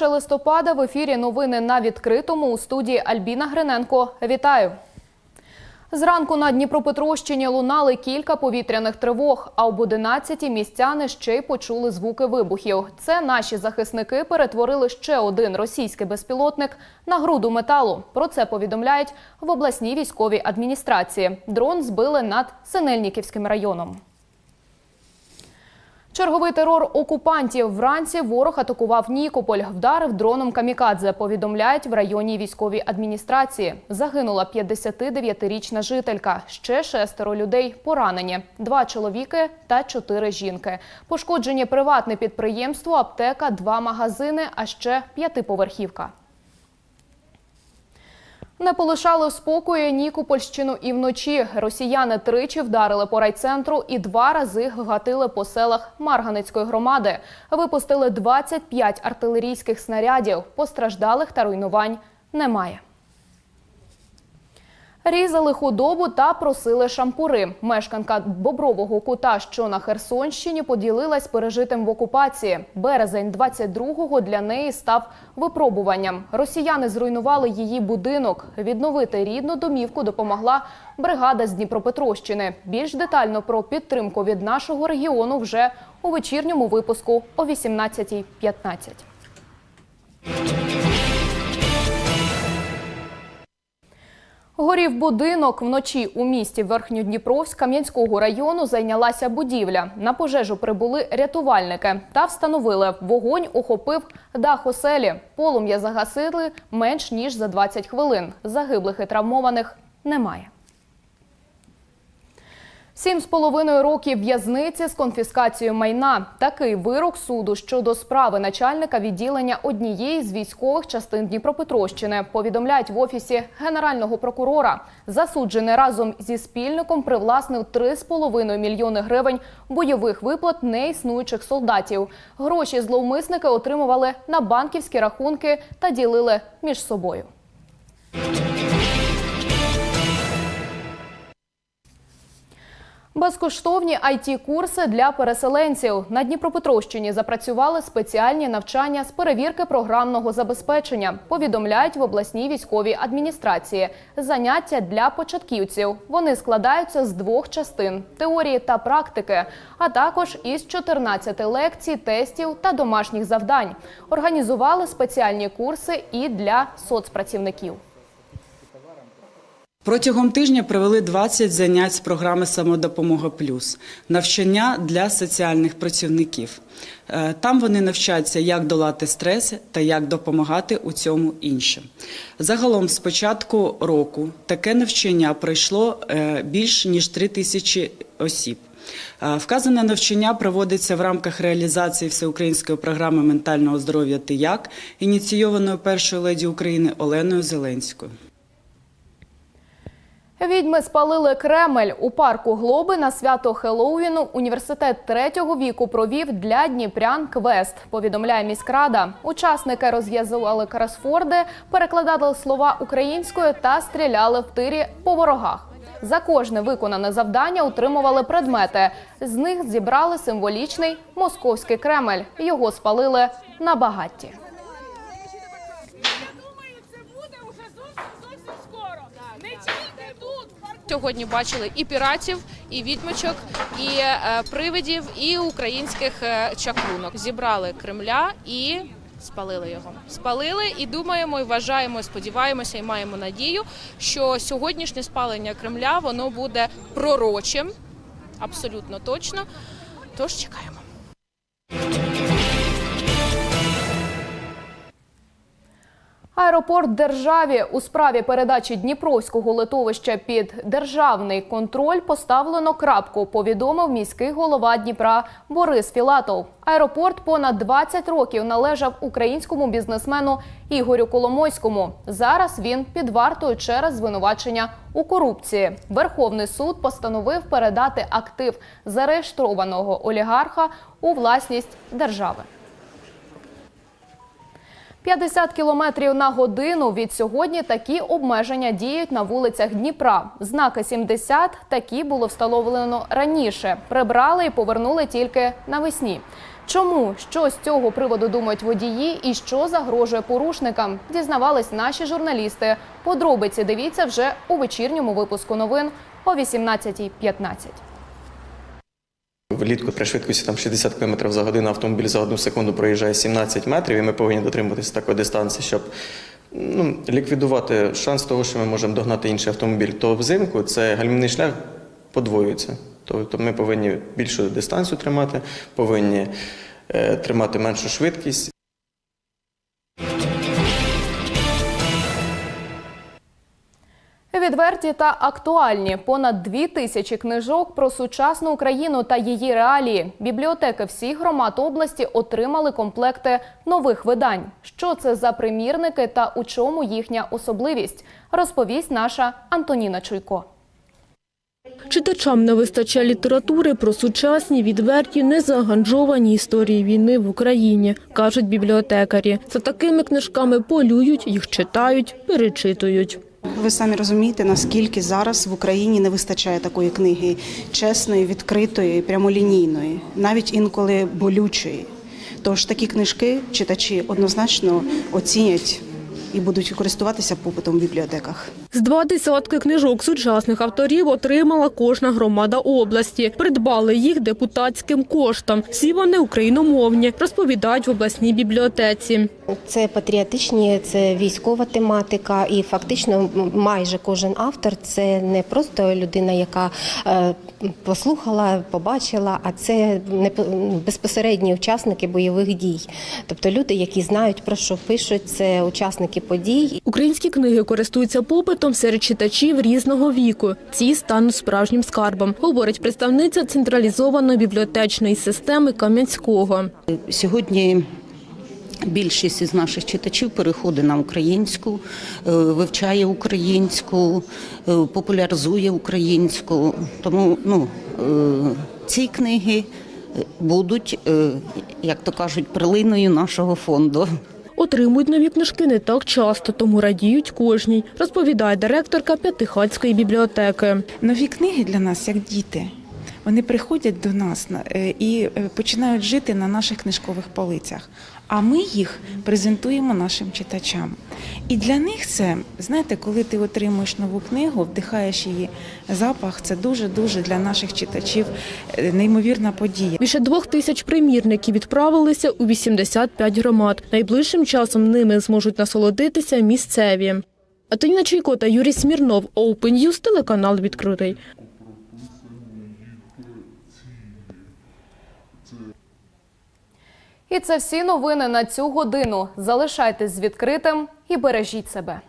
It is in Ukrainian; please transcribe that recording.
1 листопада в ефірі новини на відкритому у студії Альбіна Гриненко. Вітаю! Зранку на Дніпропетровщині лунали кілька повітряних тривог, а об 11 містяни ще й почули звуки вибухів. Це наші захисники перетворили ще один російський безпілотник на груду металу. Про це повідомляють в обласній військовій адміністрації. Дрон збили над Синельниківським районом. Черговий терор окупантів вранці ворог атакував Нікополь, вдарив дроном камікадзе. Повідомляють в районній військовій адміністрації. Загинула 59-річна жителька. Ще шестеро людей поранені: два чоловіки та чотири жінки. Пошкоджені приватне підприємство, аптека, два магазини, а ще п'ятиповерхівка. Не полишали спокою Нікопольщину і вночі. Росіяни тричі вдарили по райцентру і два рази гатили по селах Марганецької громади. Випустили 25 артилерійських снарядів. Постраждалих та руйнувань немає. Різали худобу та просили шампури. Мешканка Бобрового кута, що на Херсонщині, поділилась пережитим в окупації. Березень 22-го для неї став випробуванням. Росіяни зруйнували її будинок. Відновити рідну домівку допомогла бригада з Дніпропетровщини. Більш детально про підтримку від нашого регіону вже у вечірньому випуску о 18.15. Горів будинок вночі у місті Верхньодніпровськ Кам'янського району зайнялася будівля. На пожежу прибули рятувальники та встановили, вогонь охопив дах оселі. Полум'я загасили менш ніж за 20 хвилин. Загиблих і травмованих немає. Сім з половиною років в'язниці з конфіскацією майна. Такий вирок суду щодо справи начальника відділення однієї з військових частин Дніпропетровщини повідомляють в офісі генерального прокурора. Засуджений разом зі спільником привласнив 3,5 мільйони гривень бойових виплат неіснуючих солдатів. Гроші зловмисники отримували на банківські рахунки та ділили між собою. Безкоштовні it курси для переселенців на Дніпропетровщині запрацювали спеціальні навчання з перевірки програмного забезпечення. Повідомляють в обласній військовій адміністрації. Заняття для початківців. Вони складаються з двох частин теорії та практики, а також із 14 лекцій, тестів та домашніх завдань. Організували спеціальні курси і для соцпрацівників. Протягом тижня провели 20 занять з програми Самодопомога Плюс навчання для соціальних працівників. Е, Там вони навчаться, як долати стрес та як допомагати у цьому іншим. Загалом, з початку року таке навчання пройшло е, більш ніж 3 тисячі осіб. Е, Вказане навчання проводиться в рамках реалізації всеукраїнської програми ментального здоров'я «Ти як», ініційованої першою леді України Оленою Зеленською. Відьми спалили Кремль у парку Глоби на свято Хеллоуіну. Університет третього віку провів для дніпрян квест. Повідомляє міськрада. Учасники розв'язували кросфорди, перекладали слова українською та стріляли в тирі по ворогах. За кожне виконане завдання отримували предмети. З них зібрали символічний московський Кремль. Його спалили на багатті. Сьогодні бачили і піратів, і відьмочок, і е, привидів, і українських е, чаклунок. Зібрали Кремля і спалили його. Спалили і думаємо, і вважаємо, і сподіваємося, і маємо надію, що сьогоднішнє спалення Кремля воно буде пророчим, абсолютно точно. Тож чекаємо. Аеропорт державі у справі передачі Дніпровського литовища під державний контроль поставлено крапку. Повідомив міський голова Дніпра Борис Філатов. Аеропорт понад 20 років належав українському бізнесмену Ігорю Коломойському. Зараз він під вартою через звинувачення у корупції. Верховний суд постановив передати актив зареєстрованого олігарха у власність держави. 50 кілометрів на годину від сьогодні такі обмеження діють на вулицях Дніпра. Знаки 70 такі було встановлено раніше. Прибрали і повернули тільки навесні. Чому що з цього приводу думають водії і що загрожує порушникам? Дізнавались наші журналісти. Подробиці дивіться вже у вечірньому випуску новин о 18.15. Влітку при швидкості там 60 км за годину автомобіль за одну секунду проїжджає 17 метрів, і ми повинні дотримуватися такої дистанції, щоб ну, ліквідувати шанс того, що ми можемо догнати інший автомобіль. То взимку це гальмівний шлях подвоюється. Тобто ми повинні більшу дистанцію тримати, повинні е, тримати меншу швидкість. Відверті та актуальні понад дві тисячі книжок про сучасну Україну та її реалії. Бібліотеки всіх громад області отримали комплекти нових видань. Що це за примірники та у чому їхня особливість? Розповість наша Антоніна Чуйко. Читачам не вистачає літератури про сучасні, відверті, незаганжовані історії війни в Україні, кажуть бібліотекарі. За такими книжками полюють, їх читають, перечитують. Ви самі розумієте, наскільки зараз в Україні не вистачає такої книги чесної, відкритої, прямолінійної, навіть інколи болючої. Тож такі книжки читачі однозначно оцінять і будуть користуватися попитом в бібліотеках. З два десятки книжок сучасних авторів отримала кожна громада області. Придбали їх депутатським коштом. Всі вони україномовні, розповідають в обласній бібліотеці. Це патріотичні, це військова тематика, і фактично майже кожен автор це не просто людина, яка е, послухала, побачила, а це не безпосередні учасники бойових дій. Тобто люди, які знають про що пишуть, це учасники подій. Українські книги користуються попитом серед читачів різного віку. Ці стануть справжнім скарбом, говорить представниця централізованої бібліотечної системи Кам'янського. Сьогодні більшість із наших читачів переходить на українську, е, вивчає українську, е, популяризує українську. Тому ну, е, ці книги будуть, як то кажуть, прилиною нашого фонду. Отримують нові книжки не так часто, тому радіють кожній, розповідає директорка П'ятихатської бібліотеки. Нові книги для нас як діти. Вони приходять до нас е, і е, починають жити на наших книжкових полицях. А ми їх презентуємо нашим читачам. І для них це, знаєте, коли ти отримуєш нову книгу, вдихаєш її запах, це дуже-дуже для наших читачів е, неймовірна подія. Більше двох тисяч примірників відправилися у 85 громад. Найближчим часом ними зможуть насолодитися місцеві. Антоніна Чайко та Юрій Смірнов, Open News, телеканал відкритий. І це всі новини на цю годину. Залишайтесь з відкритим і бережіть себе.